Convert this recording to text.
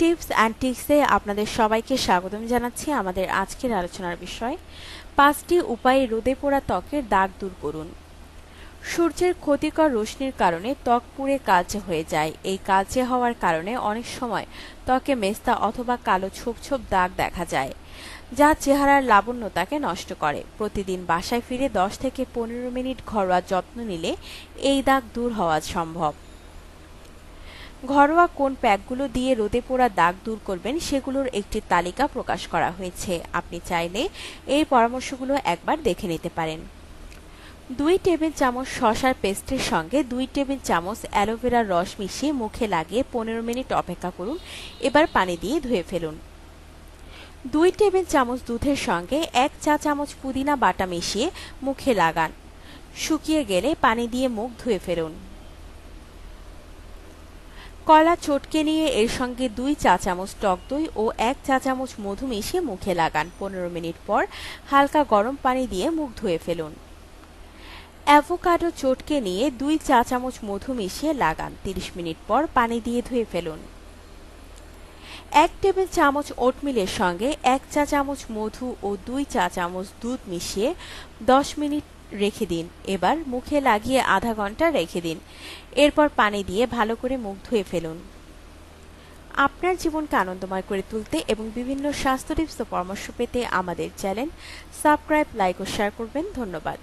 Tips and টিক্সে আপনাদের সবাইকে স্বাগতম জানাচ্ছি আমাদের আজকের আলোচনার বিষয়। পাঁচটি উপায়ে রোদে পোড়া ত্বকের দাগ দূর করুন। সূর্যের ক্ষতিকর রশ্মির কারণে ত্বক পুড়ে কালচে হয়ে যায়। এই কালচে হওয়ার কারণে অনেক সময় ত্বকে মেস্তা অথবা কালো ছোপ ছোপ দাগ দেখা যায়, যা চেহারার লাবণ্যতাকে নষ্ট করে। প্রতিদিন বাসায় ফিরে দশ থেকে পনেরো মিনিট ঘরোয়া যত্ন নিলে এই দাগ দূর হওয়া সম্ভব। ঘরোয়া কোন প্যাকগুলো দিয়ে রোদে পোড়া দাগ দূর করবেন সেগুলোর একটি তালিকা প্রকাশ করা হয়েছে। আপনি চাইলে এই পরামর্শগুলো একবার দেখে নিতে পারেন। দুই টেবিল চামচ শশার পেস্টের সঙ্গে দুই টেবিল চামচ অ্যালোভেরার রস মিশিয়ে মুখে লাগিয়ে পনেরো মিনিট অপেক্ষা করুন। এবার পানি দিয়ে ধুয়ে ফেলুন। দুই টেবিল চামচ দুধের সঙ্গে এক চা চামচ পুদিনা বাটা মিশিয়ে মুখে লাগান। শুকিয়ে গেলে পানি দিয়ে মুখ ধুয়ে ফেলুন। কলা চটকে নিয়ে এর সঙ্গে দুই চা চামচ টক দই ও এক চা চামচ মধু মিশিয়ে মুখে লাগান। পনেরো মিনিট পর হালকা গরম পানি দিয়ে মুখ ধুয়ে ফেলুন। অ্যাভোকাডো চটকে নিয়ে দুই চা চামচ মধু মিশিয়ে লাগান। তিরিশ মিনিট পর পানি দিয়ে ধুয়ে ফেলুন। এক টেবিল চামচ ওটমিলের সঙ্গে এক চা চামচ মধু ও দুই চা চামচ দুধ মিশিয়ে দশ মিনিট রেখে দিন। এবার মুখে লাগিয়ে আধা ঘণ্টা রেখে দিন। এরপর পানি দিয়ে ভালো করে মুখ ধুয়ে ফেলুন। আপনার জীবনকে আনন্দময় করে তুলতে এবং বিভিন্ন স্বাস্থ্য টিপস ও পরামর্শ পেতে আমাদের চ্যানেল সাবস্ক্রাইব, লাইক ও শেয়ার করবেন। ধন্যবাদ।